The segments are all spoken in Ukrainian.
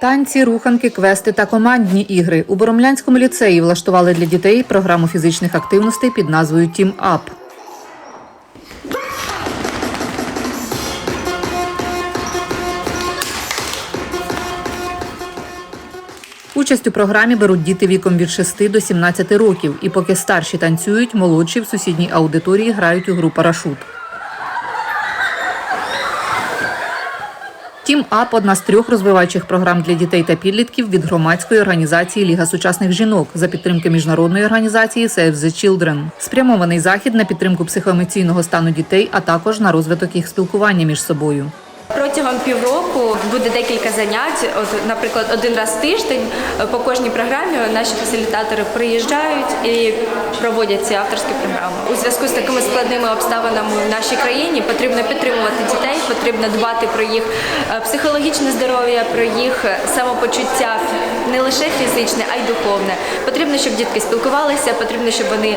Танці, руханки, квести та командні ігри у Боромлянському ліцеї влаштували для дітей програму фізичних активностей під назвою Тім Ап. Участь у програмі беруть діти віком від 6 до 17 років, і поки старші танцюють, молодші в сусідній аудиторії грають у гру парашут. Тім АП одна з трьох розвиваючих програм для дітей та підлітків від громадської організації Ліга сучасних жінок за підтримки міжнародної організації Save the Children. Спрямований захід на підтримку психоемоційного стану дітей, а також на розвиток їх спілкування між собою. Протягом півроку буде декілька занять. От, наприклад, один раз в тиждень е, по кожній програмі наші фасилітатори приїжджають і проводять ці авторські програми. У зв'язку з такими складними обставинами в нашій країні потрібно підтримувати дітей, потрібно дбати про їх е, психологічне здоров'я, про їх е, самопочуття не лише фізичне, а й духовне. Потрібно, щоб дітки спілкувалися, потрібно, щоб вони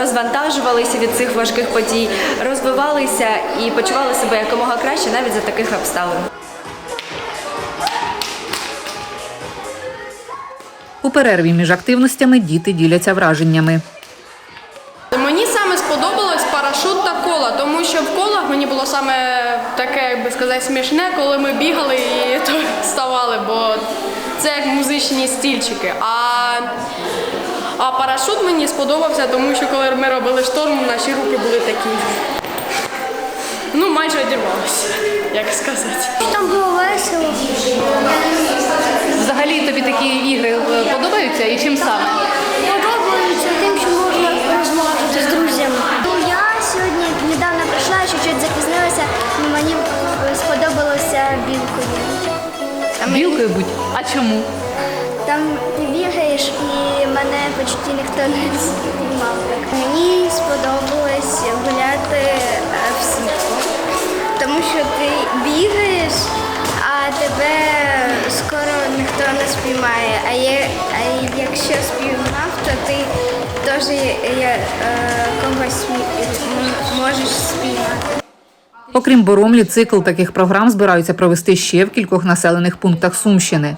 розвантажувалися від цих важких подій, розвивалися і почували себе якомога краще навіть за таких обставин. У перерві між активностями діти діляться враженнями. Мені саме сподобалось парашут та кола, тому що в колах мені було саме таке, як би сказати, смішне, коли ми бігали і то вставали, бо це як музичні стільчики. А, а парашут мені сподобався, тому що коли ми робили шторм, наші руки були такі. Ну, майже одірвалися, як сказати. Там було весело. Взагалі тобі такі ігри е, подобаються і чим саме? Подобається тим, що можна розмовляти з друзями. Ну, я сьогодні недавно прийшла, чуть-чуть запізнилася, але мені сподобалося білкою. Білкою будь. А чому? Там ти бігаєш і мене почти ніхто не знімав. Мені сподобалось спіймає. А, є, а якщо спіймав, то ти теж е, когось можеш спіймати. Окрім Боромлі, цикл таких програм збираються провести ще в кількох населених пунктах Сумщини.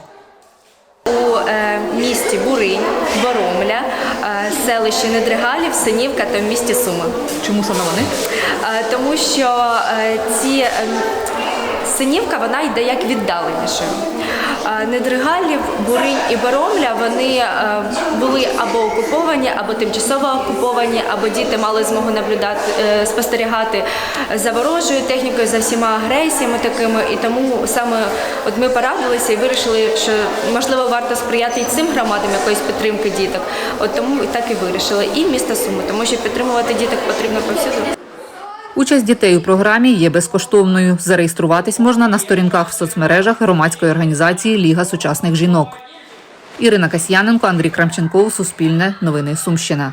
У е, місті Буринь, Боромля, е, селищі Недригалів, Синівка та в місті Суми. Чому саме вони? Е, тому що е, ці е, синівка вона йде як віддаленішою. Е, Недригалів, Буринь і Боромля вони е, були або окуповані, або тимчасово окуповані, або діти мали змогу наблюдати, е, спостерігати за ворожою технікою, за всіма агресіями такими. І тому саме от ми порадилися і вирішили, що можливо варто сприяти і цим громадам якоїсь підтримки діток. От тому так і вирішили. І місто Суми, тому що підтримувати діток потрібно повсюди. Участь дітей у програмі є безкоштовною. Зареєструватись можна на сторінках в соцмережах громадської організації Ліга сучасних жінок. Ірина Касьяненко, Андрій Крамченков, Суспільне, Новини Сумщина.